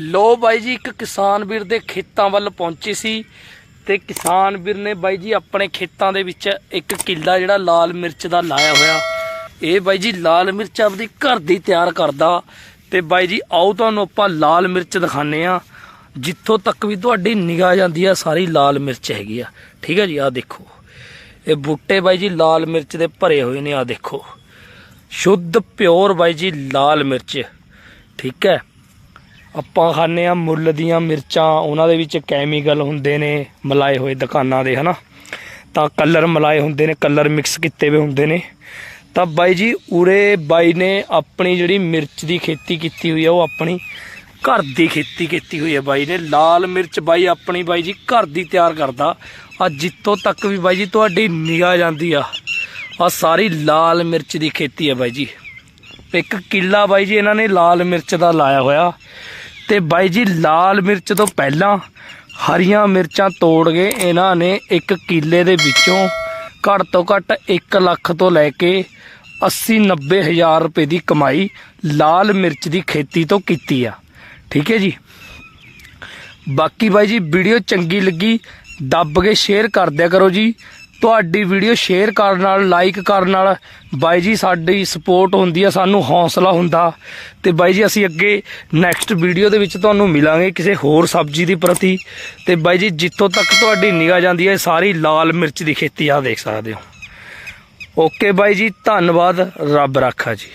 ਲੋ ਬਾਈ ਜੀ, ਇੱਕ ਕਿਸਾਨ ਵੀਰ ਦੇ ਖੇਤਾਂ ਵੱਲ ਪਹੁੰਚੇ ਸੀ ਤੇ ਕਿਸਾਨ ਵੀਰ ਨੇ ਬਾਈ ਜੀ ਆਪਣੇ ਖੇਤਾਂ ਦੇ ਵਿੱਚ ਇੱਕ ਕਿੱਲਾ ਜਿਹੜਾ ਲਾਲ ਮਿਰਚ ਦਾ ਲਾਇਆ ਹੋਇਆ। ਇਹ ਬਾਈ ਜੀ ਲਾਲ ਮਿਰਚ ਆਪਦੀ ਘਰ ਦੀ ਤਿਆਰ ਕਰਦਾ। ਤੇ ਬਾਈ ਜੀ, ਆਓ ਤੁਹਾਨੂੰ ਆਪਾਂ ਲਾਲ ਮਿਰਚ ਦਿਖਾਣੇ ਆ ਜਿੱਥੋਂ ਤੱਕ ਵੀ ਤੁਹਾਡੀ ਨਿਗਾਹ ਜਾਂਦੀ ਆ, ਸਾਰੀ ਲਾਲ ਮਿਰਚ ਹੈਗੀ ਆ। ਠੀਕ ਹੈ ਜੀ ਆ ਦੇਖੋ। ਇਹ ਬੂਟੇ ਬਾਈ ਜੀ ਲਾਲ ਮਿਰਚ ਦੇ ਭਰੇ ਹੋਏ ਨੇ ਆ ਦੇਖੋ। ਸ਼ੁੱਧ ਪਿਓਰ ਬਾਈ ਜੀ ਲਾਲ ਮਿਰਚ। ਠੀਕ ਹੈ। ਆਪਾਂ ਖਾਂਦੇ ਆ ਮੁੱਲ ਦੀਆਂ ਮਿਰਚਾਂ, ਉਹਨਾਂ ਦੇ ਵਿੱਚ ਕੈਮੀਕਲ ਹੁੰਦੇ ਨੇ, ਮਲਾਏ ਹੋਏ ਦੁਕਾਨਾਂ ਦੇ, ਹਨਾ? ਤਾਂ ਕਲਰ ਮਲਾਏ ਹੁੰਦੇ ਨੇ ਕਲਰ ਮਿਕਸ ਕੀਤੇ ਹੋਏ ਹੁੰਦੇ ਨੇ। ਤਾਂ ਬਾਈ ਜੀ, ਉਰੇ ਬਾਈ ਨੇ ਆਪਣੀ ਜਿਹੜੀ ਮਿਰਚ ਦੀ ਖੇਤੀ ਕੀਤੀ ਹੋਈ ਆ, ਉਹ ਆਪਣੀ ਘਰ ਦੀ ਖੇਤੀ ਕੀਤੀ ਹੋਈ ਹੈ ਬਾਈ ਨੇ। ਲਾਲ ਮਿਰਚ ਬਾਈ, ਆਪਣੀ ਬਾਈ ਜੀ ਘਰ ਦੀ ਤਿਆਰ ਕਰਦਾ। ਆ ਜਿੱਥੋਂ ਤੱਕ ਵੀ ਬਾਈ ਜੀ ਤੁਹਾਡੀ ਨਿਗਾਹ ਜਾਂਦੀ ਆ ਆ ਸਾਰੀ ਲਾਲ ਮਿਰਚ ਦੀ ਖੇਤੀ ਹੈ ਬਾਈ ਜੀ। ਇੱਕ ਕਿੱਲਾ ਬਾਈ ਜੀ ਇਹਨਾਂ ਨੇ ਲਾਲ ਮਿਰਚ ਦਾ ਲਾਇਆ ਹੋਇਆ। ਤੇ ਬਾਈ ਜੀ, ਲਾਲ ਮਿਰਚ ਤੋਂ ਪਹਿਲਾਂ ਹਰੀਆਂ ਮਿਰਚਾਂ ਤੋੜ ਕੇ ਇਹਨਾਂ ਨੇ ਇੱਕ ਕਿੱਲੇ ਦੇ ਵਿੱਚੋਂ ਘੱਟ ਤੋਂ ਘੱਟ 1 ਲੱਖ ਤੋਂ ਲੈ ਕੇ 80 90 ਹਜ਼ਾਰ ਰੁਪਏ ਦੀ ਕਮਾਈ ਲਾਲ ਮਿਰਚ ਦੀ ਖੇਤੀ ਤੋਂ ਕੀਤੀ ਆ। ਠੀਕ ਹੈ ਜੀ? ਬਾਕੀ ਬਾਈ ਜੀ, ਵੀਡੀਓ ਚੰਗੀ ਲੱਗੀ, ਦੱਬ ਕੇ ਸ਼ੇਅਰ ਕਰ ਦਿਆ ਕਰੋ ਜੀ। ਤੁਹਾਡੀ ਵੀਡੀਓ ਸ਼ੇਅਰ ਕਰਨ ਨਾਲ ਲਾਈਕ ਕਰਨ ਨਾਲ ਬਾਈ ਜੀ ਸਾਡੀ ਸਪੋਰਟ ਹੁੰਦੀ ਆ, ਸਾਨੂੰ ਹੌਸਲਾ ਹੁੰਦਾ। ਤੇ ਬਾਈ ਜੀ ਅਸੀਂ ਅੱਗੇ ਨੈਕਸਟ ਵੀਡੀਓ ਦੇ ਵਿੱਚ ਤੁਹਾਨੂੰ ਮਿਲਾਂਗੇ ਕਿਸੇ ਹੋਰ ਸਬਜ਼ੀ ਦੀ ਪ੍ਰਤੀ। ਤੇ ਬਾਈ ਜੀ ਜਿੱਥੋਂ ਤੱਕ ਤੁਹਾਡੀ ਨਿਗਾਹ ਜਾਂਦੀ ਹੈ ਸਾਰੀ ਲਾਲ ਮਿਰਚ ਦੀ ਖੇਤੀ ਆ ਦੇਖ ਸਕਦੇ ਹੋ। ਓਕੇ ਬਾਈ ਜੀ, ਧੰਨਵਾਦ, ਰੱਬ ਰਾਖਾ ਜੀ।